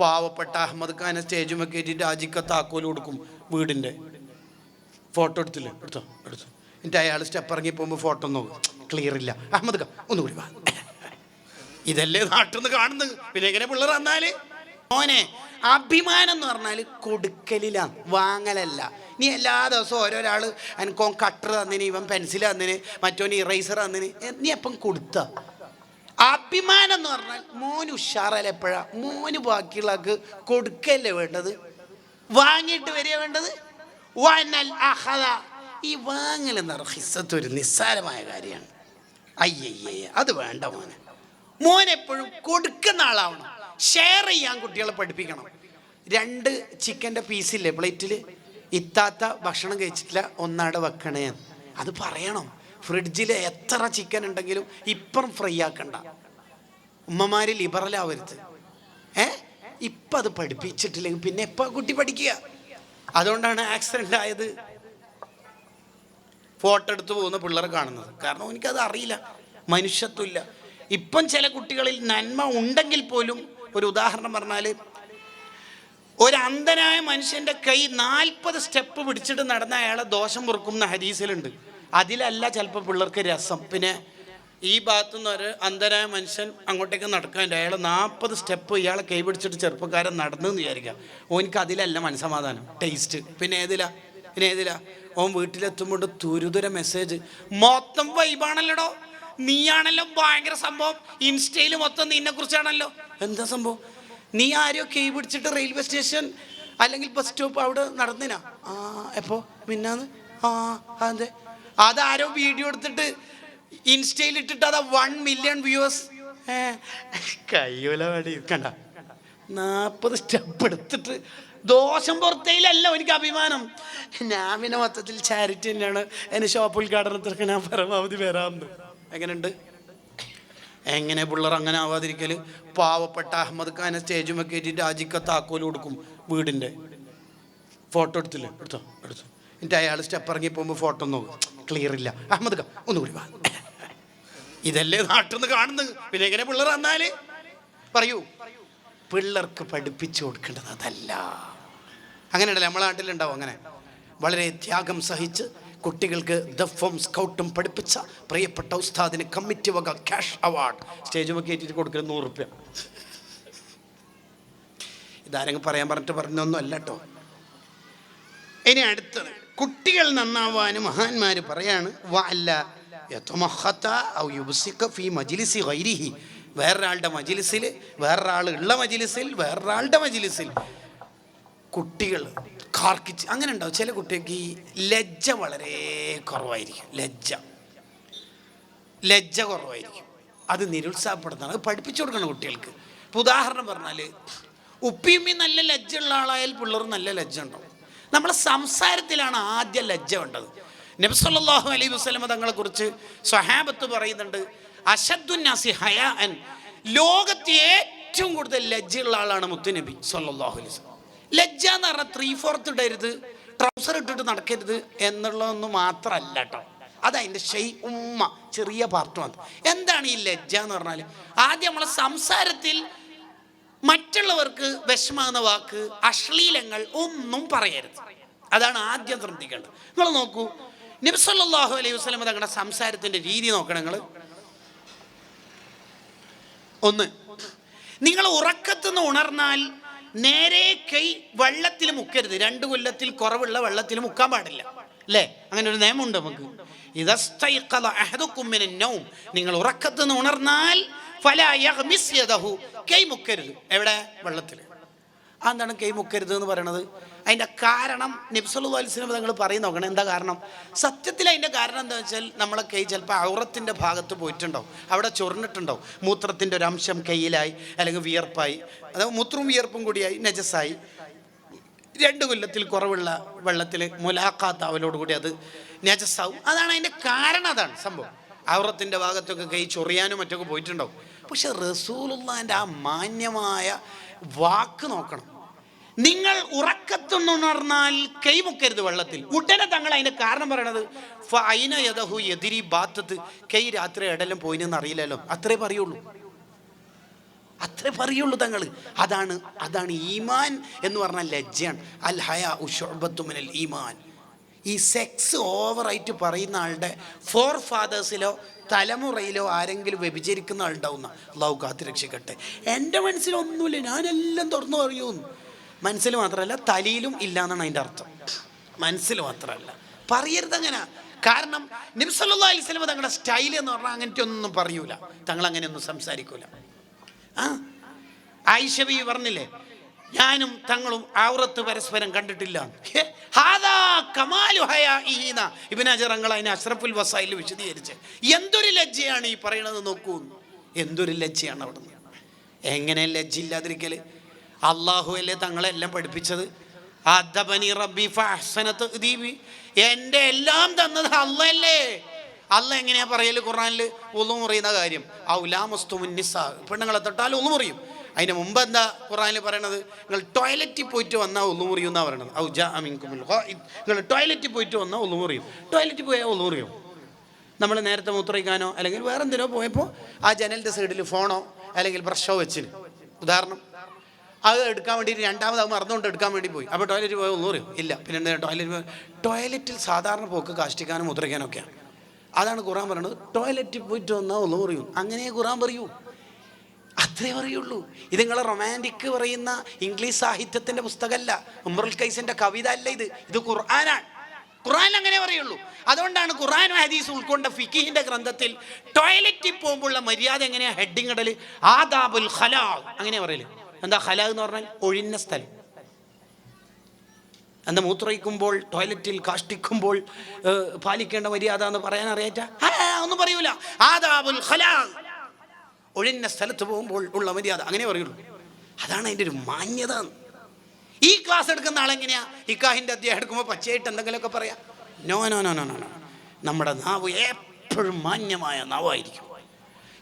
പാവപ്പെട്ട അഹമ്മദ് ഖാനെ സ്റ്റേജ് കയറ്റിയിട്ട് ആജിക്ക താക്കോൽ കൊടുക്കും വീടിന്റെ. ഫോട്ടോ എടുത്തില്ല? എടുത്തോ? എടുത്തോ? എന്നിട്ട് അയാൾ സ്റ്റെപ്പ് ഇറങ്ങി പോകുമ്പോൾ ഫോട്ടോ നോക്കും. ക്ലിയർ ഇല്ല. അഹമ്മദ് ഖാൻ ഒന്നുകൂടി വാ. ഇതല്ലേ നാട്ടിൽ നിന്ന് കാണുന്നത്? പിന്നെ എങ്ങനെ പിള്ളേർ വന്നാൽ? മോനെ അഭിമാനം എന്ന് പറഞ്ഞാൽ കൊടുക്കലിലാണ് വാങ്ങലല്ല. നീ എല്ലാ ദിവസവും ഓരോരാൾ എനിക്കോ കട്ടർ തന്നിന് ഇവൻ പെൻസിൽ തന്നിന് മറ്റോൻ ഇറേസർ തന്നിന് നീ എപ്പം കൊടുത്ത. അഭിമാനം എന്ന് പറഞ്ഞാൽ മോന് ഉഷാറല്ല എപ്പോഴാ? മോന് ബാക്കിയുള്ളക്ക് കൊടുക്കല്ലേ വേണ്ടത്? വാങ്ങിയിട്ട് വരിക വേണ്ടത്? വനൽ അഹദ. ഈ വാങ്ങൽ എന്ന് പറഞ്ഞ ഹിസ്സത്ത് ഒരു നിസ്സാരമായ കാര്യമാണ്. അയ്യയ്യേ അത് വേണ്ട മോനെ. മോൻ എപ്പോഴും കൊടുക്കുന്ന ആളാവണം. ഷെയർ ചെയ്യാൻ കുട്ടികളെ പഠിപ്പിക്കണം. രണ്ട് ചിക്കന്റെ പീസില്ലേ പ്ലേറ്റിൽ ഇത്താത്ത ഭക്ഷണം കഴിച്ചിട്ടില്ല ഒന്നാടെ വെക്കണേ അത് പറയണം. ഫ്രിഡ്ജിൽ എത്ര ചിക്കൻ ഉണ്ടെങ്കിലും ഇപ്പം ഫ്രൈ ആക്കണ്ട. ഉമ്മമാര് ലിബറലാവരുത് ഏ? ഇപ്പം അത് പഠിപ്പിച്ചിട്ടില്ലെങ്കിൽ പിന്നെ എപ്പോൾ കുട്ടി പഠിക്കുക? അതുകൊണ്ടാണ് ആക്സിഡന്റ് ആയത്. ഫോട്ടോ എടുത്ത് പോകുന്ന പിള്ളേർ കാണുന്നത്. കാരണം എനിക്കത് അറിയില്ല. മനുഷ്യത്വമില്ല. ഇപ്പം ചില കുട്ടികളിൽ നന്മ ഉണ്ടെങ്കിൽ പോലും ഒരു ഉദാഹരണം പറഞ്ഞാൽ ഒരു അന്ധനായ മനുഷ്യന്റെ കൈ നാൽപ്പത് സ്റ്റെപ്പ് പിടിച്ചിട്ട് നടന്ന അയാളെ ദോഷം പൊറുക്കുന്ന ഹരീസിലുണ്ട് അതിലല്ല ചിലപ്പോൾ പിള്ളേർക്ക് രസം. പിന്നെ ഈ ഭാഗത്തു നിന്ന് ഒരു അന്ധനായ മനുഷ്യൻ അങ്ങോട്ടേക്ക് നടക്കാൻ അയാൾ നാൽപ്പത് സ്റ്റെപ്പ് ഇയാളെ കൈ പിടിച്ചിട്ട് ചെറുപ്പക്കാരൻ നടന്നു എന്ന് വിചാരിക്കുക ഓനിക്ക് അതിലല്ല മനസ്സമാധാനം. ടേസ്റ്റ് പിന്നെ ഏതിലാ? പിന്നെ ഏതിലാ? ഓൻ വീട്ടിലെത്തുമ്പോൾ തുരുതുര മെസ്സേജ് മൊത്തം വൈബാണല്ലോടോ നീയാണല്ലോ ഭയങ്കര സംഭവം. ഇൻസ്റ്റയിൽ മൊത്തം നിന്നെ കുറിച്ചാണല്ലോ എന്താ സംഭവം? നീ ആരോ കൈ പിടിച്ചിട്ട് റെയിൽവേ സ്റ്റേഷൻ അല്ലെങ്കിൽ ബസ് സ്റ്റോപ്പ് അവിടെ നടന്നിനാ? ആ എപ്പോ? മിന്നാന്ന്? ആ അതെ അതാരോ വീഡിയോ എടുത്തിട്ട് ഇൻസ്റ്റയിൽ ഇട്ടിട്ട് അതാ വൺ മില്യൺ വ്യൂവേഴ്സ് കയ്യൂല വേണ്ടി കണ്ട. നാൽപ്പത് സ്റ്റെപ്പ് എടുത്തിട്ട് ദോഷം പുറത്തേലല്ല എനിക്ക് അഭിമാനം. ഞാൻ പിന്നെ മൊത്തത്തിൽ ചാരിറ്റി തന്നെയാണ്. എന്നെ ഷോപ്പ് ഉദ്ഘാടനത്തിലൊക്കെ ഞാൻ പരമാവധി വരാമെന്ന് എങ്ങനെയുണ്ട്? എങ്ങനെ പിള്ളേർ അങ്ങനെ ആവാതിരിക്കൽ പാവപ്പെട്ട അഹമ്മദ് ഖാനെ സ്റ്റേജുമൊക്കെ കയറ്റിയിട്ട് ആജിക്ക താക്കോൽ കൊടുക്കും വീടിന്റെ. ഫോട്ടോ എടുത്തില്ലേ? എടുത്തോ? എടുത്തോ? എന്നിട്ട് അയാൾ സ്റ്റെപ്പ് ഇറങ്ങി പോകുമ്പോൾ ഫോട്ടോ നോക്കും. ക്ലിയർ ഇല്ല. അഹമ്മദ് ഖാൻ ഒന്നുകൂടി വാ. ഇതല്ലേ നാട്ടിൽ നിന്ന് കാണുന്നത്? പിന്നെ എങ്ങനെ പിള്ളേർ വന്നാൽ? പറയൂ. പിള്ളേർക്ക് പഠിപ്പിച്ചു കൊടുക്കേണ്ടത് അതല്ല. അങ്ങനെയല്ല നമ്മളെ നാട്ടിലുണ്ടാവും അങ്ങനെ. വളരെ ത്യാഗം സഹിച്ച് കുട്ടികൾക്ക് ദഫും സ്കൗട്ടും പഠിപ്പിച്ച പ്രിയപ്പെട്ട ഉസ്താദിന് കമ്മിറ്റി വക ക്യാഷ് അവാർഡ് സ്റ്റേജ് ഒക്കെ ഏറ്റിട്ട് കൊടുക്കുന്നത് നൂറ് റുപ്യ. ഇതാരെങ്കിലും പറയാൻ പറഞ്ഞിട്ട് പറഞ്ഞൊന്നും അല്ല കേട്ടോ ഇനി അടുത്തത്. കുട്ടികൾ നന്നാവാൻ മഹാന്മാർ പറയാണ് ഗൈരിഹി. വേറൊരാളുടെ മജിലിസിൽ വേറൊരാൾ ഉള്ള മജിലിസിൽ വേറൊരാളുടെ മജിലിസിൽ കുട്ടികൾ കാർക്കിച്ച് അങ്ങനെ ഉണ്ടാവും ചില കുട്ടികൾക്ക് ഈ ലജ്ജ വളരെ കുറവായിരിക്കും. ലജ്ജ. ലജ്ജ കുറവായിരിക്കും. അത് നിരുത്സാഹപ്പെടുന്നതാണ്. അത് പഠിപ്പിച്ചു കൊടുക്കണം കുട്ടികൾക്ക്. ഇപ്പം ഉദാഹരണം പറഞ്ഞാൽ ഉപ്പിയുമ്മി നല്ല ലജ്ജ ഉള്ള ആളായാൽ പിള്ളേർ നല്ല ലജ്ജ ഉണ്ടാവും. നമ്മളെ സംസാരത്തിലാണ് ആദ്യ ലജ്ജ വേണ്ടത്. നബ്സല്ലാഹു അലൈ വസ്ലമ തങ്ങളെ കുറിച്ച് സ്വഹാബത്ത് പറയുന്നുണ്ട് അഷദ്ദുന്നാസി ഹയ അൻ ലോകത്ത് ഏറ്റവും കൂടുതൽ ലജ്ജയുള്ള ആളാണ് മുത്തുനബി സല്ലല്ലാഹു അലൈഹി ലജ്ജ എന്ന് പറഞ്ഞാൽ ത്രീ ഫോർത്ത് ഇടരുത് ട്രൗസർ ഇട്ടിട്ട് നടക്കരുത് എന്നുള്ളതൊന്നും മാത്രമല്ല കേട്ടോ. അതതിന്റെ ഷെയ് ഉമ്മ ചെറിയ പാർട്ട് മാത്രം എന്താണ് ഈ ലജ്ജ എന്ന് പറഞ്ഞാൽ ആദ്യം നമ്മളെ സംസാരത്തിൽ മറ്റുള്ളവർക്ക് വിഷമാകുന്ന വാക്ക് അശ്ലീലങ്ങൾ ഒന്നും പറയരുത്. അതാണ് ആദ്യം ശ്രദ്ധിക്കേണ്ടത്. നിങ്ങൾ നോക്കൂ നബ്സല്ലാഹു അലൈഹി വസ്ലം തങ്ങളുടെ സംസാരത്തിന്റെ രീതി നോക്കണം നിങ്ങൾ. ഒന്ന് നിങ്ങൾ ഉറക്കത്തുനിന്ന് ഉണർന്നാൽ നേരെ കൈ വെള്ളത്തിൽ മുക്കരുത്. രണ്ട് കൊല്ലത്തിൽ കുറവുള്ള വെള്ളത്തിൽ മുക്കാൻ പാടില്ല. അല്ലേ? അങ്ങനെ ഒരു നിയമമുണ്ട് നമുക്ക്. ഇതസ്തൈഖദ അഹദുക്കും മിനൻ നൗം. നിങ്ങൾ ഉറക്കത്തുനിന്ന് ഉണർന്നാൽ. കൈ മുക്കരുത്. എവിടെ? വെള്ളത്തിൽ അതെന്താണ് കൈ മുക്കരുത് എന്ന് പറയണത്? അതിന്റെ കാരണം നിബ്സലു അലിസ്ലം തങ്ങൾ പറയും നോക്കണം. എന്താ കാരണം? സത്യത്തിൽ അതിന്റെ കാരണം എന്താ വെച്ചാൽ നമ്മളെ കൈ ചിലപ്പോൾ ഔറത്തിന്റെ ഭാഗത്ത് പോയിട്ടുണ്ടാവും. അവിടെ ചൊറിഞ്ഞിട്ടുണ്ടാവും. മൂത്രത്തിന്റെ ഒരു അംശം കയ്യിലായി അല്ലെങ്കിൽ വിയർപ്പായി. അതായത് മൂത്രവും വിയർപ്പും കൂടിയായി നജസായി. രണ്ട് കൊല്ലത്തിൽ കുറവുള്ള വെള്ളത്തിൽ മുലാഖാത്ത് അവലോടുകൂടി അത് നജസാവും. അതാണ് അതിന്റെ കാരണം അതാണ് സംഭവം. ഔറത്തിന്റെ ഭാഗത്തൊക്കെ കൈ ചൊറിയാനും മറ്റൊക്കെ പോയിട്ടുണ്ടാവും. പക്ഷെ റസൂലുള്ളാന്റെ ആ മാന്യമായ വാക്ക് നോക്കണം. നിങ്ങൾ ഉറക്കത്തുണർന്നാൽ കൈമുക്കരുത് വെള്ളത്തിൽ. ഉടനെ തങ്ങൾ അതിന്റെ കാരണം പറയണത് ഫൈന യദഹു എതിരി ബാത്തത്ത് കൈ രാത്രി ഇടലും പോയിനെന്ന് അറിയില്ലല്ലോ. അത്രേ പറയുള്ളൂ. അത്രേ പറയുള്ളൂ തങ്ങൾ അതാണ് അതാണ് ഈമാൻ എന്ന് പറഞ്ഞാൽ ലജ്ജയാണ്. അൽ ഹയ ഉഷുബത്തുമിനൽ ഈമാൻ. ഈ സെക്സ് ഓവറായിട്ട് പറയുന്ന ആളുടെ ഫോർ ഫാദേഴ്സിലോ തലമുറയിലോ ആരെങ്കിലും വ്യഭിചരിക്കുന്ന ആളുണ്ടാവുന്ന? അള്ളാഹു കാത്തി രക്ഷിക്കട്ടെ. എന്റെ മനസ്സിലൊന്നുമില്ല ഞാനെല്ലാം തുറന്നു പറയുമെന്ന് മനസ്സിൽ മാത്രമല്ല തലയിലും ഇല്ല എന്നാണ് അതിന്റെ അർത്ഥം. മനസ്സിൽ മാത്രമല്ല. പറയരുത് അങ്ങനെ. കാരണം നിബ്സല്ലാ അലിസ്ലമ തങ്ങളുടെ സ്റ്റൈൽ എന്ന് പറഞ്ഞാൽ അങ്ങനത്തെ ഒന്നും പറയൂല. തങ്ങൾ അങ്ങനെയൊന്നും സംസാരിക്കൂല. ആ? ആയിഷബി പറഞ്ഞില്ലേ? ഞാനും തങ്ങളും ആവറത്ത് പരസ്പരം കണ്ടിട്ടില്ല. ഹാദാ കമാലു അതിനെ അഷ്റഫുൽ വസായിൽ വിശദീകരിച്ച്. എന്തൊരു ലജ്ജയാണ് ഈ പറയണത് നോക്കൂ. എന്തൊരു ലജ്ജയാണ് അവിടുന്ന്. എങ്ങനെ ലജ്ജയില്ലാതിരിക്കൽ അള്ളാഹു അല്ലേ തങ്ങളെല്ലാം പഠിപ്പിച്ചത്? അദ്ദബനി റബ്ബി ഫഅഹ്സന ദീപി എന്റെ എല്ലാം തന്നത് അല്ലല്ലേ അല്ല എങ്ങനെയാ പറയൽ ഖുറാനിൽ ഉളു മുറിയുന്ന കാര്യം. ഔലാമസ്തുമുന്നിസ പെണ്ണുങ്ങളെ തൊട്ടാൽ ഒന്നും മുറിയും അതിന് മുമ്പ് എന്താ ഖുറാനിൽ പറയണത്? നിങ്ങൾ ടോയ്ലറ്റിൽ പോയിട്ട് വന്നാൽ ഉളു മുറിയും എന്നാണ് പറയണത്. ഔ ജാ അമിൻകുമിൽ നിങ്ങൾ ടോയ്ലറ്റിൽ പോയിട്ട് വന്നാൽ ഉളു മുറിയും. ടോയ്ലറ്റിൽ പോയാൽ ഉളു മുറിയും. നമ്മൾ നേരത്തെ മൂത്രയ്ക്കാനോ അല്ലെങ്കിൽ വേറെ എന്തിനോ പോയപ്പോൾ ആ ജനലിന്റെ സൈഡിൽ ഫോണോ അല്ലെങ്കിൽ ബ്രഷോ വെച്ചിന്. ഉദാഹരണം. അത് എടുക്കാൻ വേണ്ടി രണ്ടാമത് അത് മറന്നുകൊണ്ട് എടുക്കാൻ വേണ്ടി പോയി. അപ്പോൾ ടോയ്ലറ്റ് പോയാൽ ഒന്നും അറിയും ഇല്ല. പിന്നെ എന്താ ടോയ്ലറ്റ് ടോയ്ലറ്റിൽ സാധാരണ പോക്ക് കാഷ്ടിക്കാനും മുദ്രയ്ക്കാനൊക്കെയാണ് അതാണ് ഖുറാൻ പറയുന്നത് ടോയ്ലറ്റിൽ പോയിട്ട് വന്നാൽ ഒന്നും അറിയും അങ്ങനെ ഖുറാൻ പറയൂ. അത്രേ പറയുള്ളൂ. ഇത് നിങ്ങൾ റൊമാന്റിക് പറയുന്ന ഇംഗ്ലീഷ് സാഹിത്യത്തിന്റെ പുസ്തകമല്ല. ഉമ്രുൽ കൈസിന്റെ കവിത അല്ല ഇത്. ഇത് ഖുർആനാണ്. ഖുർആൻ അങ്ങനെ പറയുള്ളൂ. അതുകൊണ്ടാണ് ഖുർആൻ ഹദീസ് ഉൾക്കൊണ്ട ഫിക്കിഹിന്റെ ഗ്രന്ഥത്തിൽ ടോയ്ലറ്റിൽ പോകുമ്പോഴുള്ള മര്യാദ എങ്ങനെയാ? ഹെഡിങ് ഇടൽ ആദാബുൽ ഖലാ അങ്ങനെ പറയൽ. എന്താ ഖലാ എന്ന് പറഞ്ഞാൽ ഒഴിഞ്ഞ സ്ഥലം. എന്താ മൂത്രയിക്കുമ്പോൾ ടോയ്ലറ്റിൽ കാഷ്ടിക്കുമ്പോൾ പാലിക്കേണ്ട മര്യാദ എന്ന് പറയാൻ അറിയാറ്റ? ഒന്നും പറയൂല. ആദാബുൽ ഖലാ ഒഴിഞ്ഞ സ്ഥലത്ത് പോകുമ്പോൾ ഉള്ള മര്യാദ. അങ്ങനെ പറയുള്ളൂ. അതാണ് അതിന്റെ ഒരു മാന്യത. ഈ ക്ലാസ് എടുക്കുന്ന ആളെങ്ങനെയാ ഇക്കാഹിന്റെ അധ്യായം എടുക്കുമ്പോൾ പച്ചയായിട്ട് എന്തെങ്കിലുമൊക്കെ പറയാം? No no no no no no നമ്മുടെ നാവ് എപ്പോഴും മാന്യമായ നാവായിരിക്കും.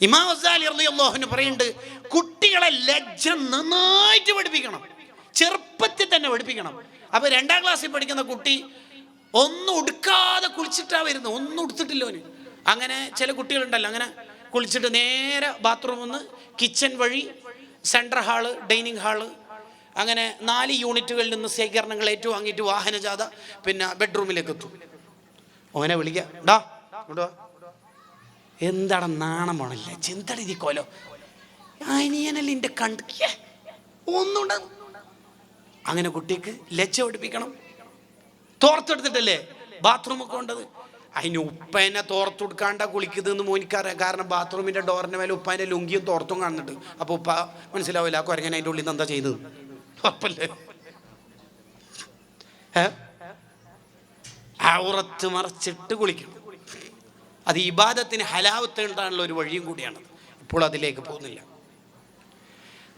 ഇമാം അസാലി പറയുന്നുണ്ട് കുട്ടികളെ ലജ്ജ നന്നായിട്ട് പഠിപ്പിക്കണം. ചെറുപ്പത്തിൽ തന്നെ പഠിപ്പിക്കണം. അപ്പൊ രണ്ടാം ക്ലാസ്സിൽ പഠിക്കുന്ന കുട്ടി ഒന്നും ഉടുക്കാതെ കുളിച്ചിട്ടാ വരുന്നത്. ഒന്നും ഉടുത്തിട്ടില്ല അവന് അങ്ങനെ ചില കുട്ടികളുണ്ടല്ലോ അങ്ങനെ കുളിച്ചിട്ട് നേരെ ബാത്റൂമിൽ നിന്ന് കിച്ചൺ വഴി സെൻട്രൽ ഹാൾ ഡൈനിങ് ഹാൾ അങ്ങനെ നാല് യൂണിറ്റുകളിൽ നിന്ന് ശേഖരണങ്ങൾ ഏറ്റുവാങ്ങിയിട്ട് വാഹനജാഥ പിന്നെ ബെഡ്റൂമിലേക്ക് എത്തും. ഓനെ വിളിക്കാം. ഡാ ഇങ്ങോട്ട് വാ. എന്താണ് നാണം പോണില്ല? ചിന്തടി ഈ കോലോ. അനിയനല്ല എന്റെ കണ്ട് ഒന്നുണ്ട. അങ്ങനെ കുട്ടിക്ക് ലജ്ജ പഠിപ്പിക്കണം. തോർത്തെടുത്തിട്ടല്ലേ ബാത്റൂമൊക്കെ ഉണ്ടത്? അതിന് ഉപ്പേനെ തോർത്തെടുക്കാണ്ട കുളിക്കുന്നതെന്ന് മോനിക്കറിയാം. കാരണം ബാത്റൂമിന്റെ ഡോറിന്റെ മേലെ ഉപ്പാന്റെ ലുങ്കിയും തോർത്തും കാണുന്നുണ്ട്. അപ്പോൾ ഉപ്പ മനസ്സിലാവില്ല ആ കുരങ്ങൻ അതിന്റെ ഉള്ളിൽ നിന്ന് എന്താ ചെയ്തത്? ഉറപ്പല്ലേ ഔറത്ത് മറച്ചിട്ട് കുളിക്കണം. അത് ഇബാദത്തിന് ഹലാവത്ത് ഉണ്ടാകാനുള്ള ഒരു വഴിയും കൂടിയാണ് ഇപ്പോൾ അതിലേക്ക് പോകുന്നില്ല.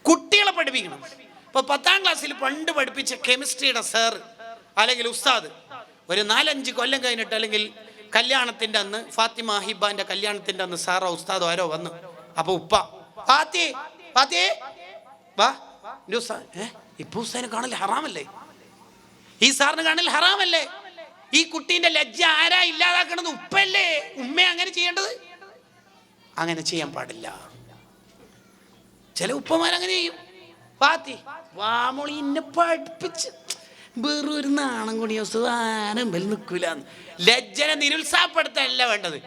കുട്ടികളെ പഠിപ്പിക്കണം. ഇപ്പൊ പത്താം ക്ലാസ്സിൽ പണ്ട് പഠിപ്പിച്ച കെമിസ്ട്രിയുടെ സാർ അല്ലെങ്കിൽ ഉസ്താദ് ഒരു നാലഞ്ച് കൊല്ലം കഴിഞ്ഞിട്ട് അല്ലെങ്കിൽ കല്യാണത്തിന്റെ അന്ന് ഫാത്തിമ ഹിബാന്റെ കല്യാണത്തിന്റെ അന്ന് സാറോ ഉസ്താദോ ആരോ വന്നു. അപ്പൊ ഉപ്പ ഫാത്തി ഫാത്തി വാ ഇപ്പൊ ഉസ്താദിനെ കാണൽ ഹറാമല്ലേ? ഈ സാറിന് കാണൽ ഹറാമല്ലേ? ഈ കുട്ടീന്റെ ലജ്ജ ആരാ ഇല്ലാതാക്കണത്? ഉപ്പല്ലേ ഉമ്മ അങ്ങനെ ചെയ്യേണ്ടത്? അങ്ങനെ ചെയ്യാൻ പാടില്ല. ചില ഉപ്പമാരങ്ങനെ ചെയ്യും. പാത്തി വാമോളി എന്നെ പഠിപ്പിച്ച്. വെറും ഒരു നാണം കൂടി ആരും ബൽ നിൽക്കൂല ലജ്ജനെ നിരുത്സാഹപ്പെടുത്തല്ല വേണ്ടത്.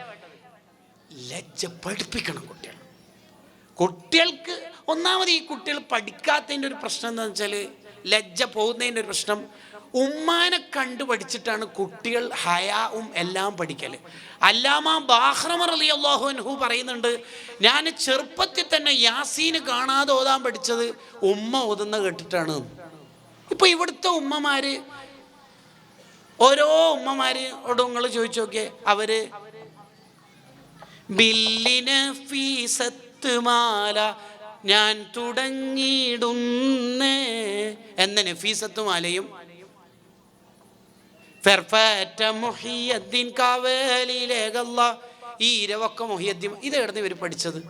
ലജ്ജ പഠിപ്പിക്കണം കുട്ടികൾ കുട്ടികൾക്ക് ഒന്നാമത് ഈ കുട്ടികൾ പഠിക്കാത്തതിന്റെ ഒരു പ്രശ്നം എന്താണെന്ന് വെച്ചാൽ ലജ്ജ പോകുന്നതിന്റെ ഒരു പ്രശ്നം. ഉമ്മാനെ കണ്ടു പഠിച്ചിട്ടാണ് കുട്ടികൾ ഹയാവും എല്ലാം പഠിക്കൽ. അല്ലാമ ബാഹ്റമർ അലി അള്ളാഹുൻഹു പറയുന്നുണ്ട് ഞാൻ ചെറുപ്പത്തിൽ തന്നെ യാസീന് കാണാതെ ഓതാൻ പഠിച്ചത് ഉമ്മ ഓതുന്ന കേട്ടിട്ടാണ്. ഇപ്പൊ ഇവിടുത്തെ ഉമ്മമാര് ഓരോ ഉമ്മമാരോട് നിങ്ങൾ ചോദിച്ചു നോക്കിയേ അവർ ബില്ലിന് ഫീസത്ത് മാല ഞാൻ തുടങ്ങിയിടുന്നേ എന്ന നഫീസത്ത് മാലയും ഫെർഫാറ്റ മുഹിയദ്ദീൻ കാവേലിയിലേകല്ല ഈ ഇരവൊക്കെ ഇവർ പഠിച്ചത്.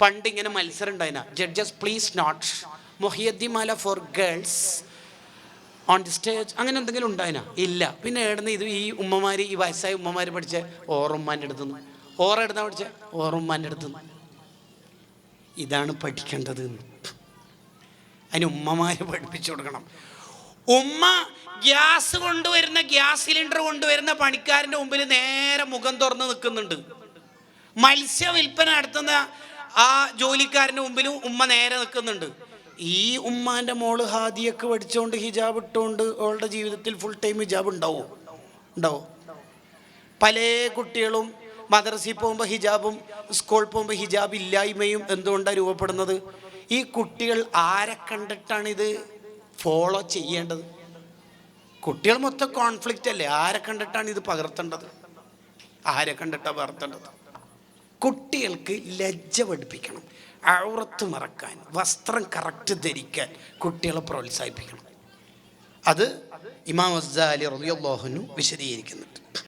പണ്ട് ഇങ്ങനെ മത്സരം ഉണ്ടായിരുന്ന judges please note Muhyiddin Mala for girls on the stage അങ്ങനെ എന്തെങ്കിലും ഉണ്ടായിനാ? ഇല്ല. പിന്നെ എവിടുന്ന് ഇത് ഈ ഉമ്മമാർ ഈ വയസ്സായ ഉമ്മമാർ പഠിച്ച ഓറുമ്മാന്റെ അടുത്തുനിന്ന് ഓറ എടുത്താ പഠിച്ച? ഓറുമ്മാന്റെ അടുത്തുനിന്ന് ഇതാണ് പഠിക്കേണ്ടത്. അതിന് ഉമ്മമാര് പഠിപ്പിച്ചു കൊടുക്കണം. ഉമ്മ ഗ്യാസ് കൊണ്ടുവരുന്ന ഗ്യാസ് സിലിണ്ടർ കൊണ്ടുവരുന്ന പണിക്കാരന്റെ മുമ്പിൽ നേരെ മുഖം തുറന്ന് നിൽക്കുന്നുണ്ട്. മത്സ്യ വിൽപ്പന നടത്തുന്ന ആ ജോലിക്കാരന്റെ മുമ്പിലും ഉമ്മ നേരെ നിൽക്കുന്നുണ്ട്. ഈ ഉമ്മാന്റെ മോൾ ഹാദിയൊക്കെ പഠിച്ചുകൊണ്ട് ഹിജാബ് ഇട്ടുകൊണ്ട് അവളുടെ ജീവിതത്തിൽ ഫുൾ ടൈം ഹിജാബ് ഉണ്ടാവോ? ഉണ്ടാവോ? പല കുട്ടികളും മദ്രസയിൽ പോകുമ്പോൾ ഹിജാബും സ്കൂൾ പോകുമ്പോൾ ഹിജാബ് ഇല്ലായ്മയും എന്തുകൊണ്ടാണ് രൂപപ്പെടുന്നത്? ഈ കുട്ടികൾ ആരെ കണ്ടിട്ടാണ് ഇത് ഫോളോ ചെയ്യേണ്ടത്? കുട്ടികൾ മൊത്തം കോൺഫ്ലിക്റ്റ് അല്ലേ? ആരെ കണ്ടിട്ടാണ് ഇത് പകർത്തേണ്ടത്? ആരെ കണ്ടിട്ടാണ് പകർത്തേണ്ടത്? കുട്ടികൾക്ക് ലജ്ജ പഠിപ്പിക്കണം. ഔറത്ത് മറക്കാൻ വസ്ത്രം കറക്റ്റ് ധരിക്കാൻ കുട്ടികളെ പ്രോത്സാഹിപ്പിക്കണം. അത് ഇമാം അസ്സാലി റബിയുള്ളാഹുനു വിശദീകരിക്കുന്നുണ്ട്.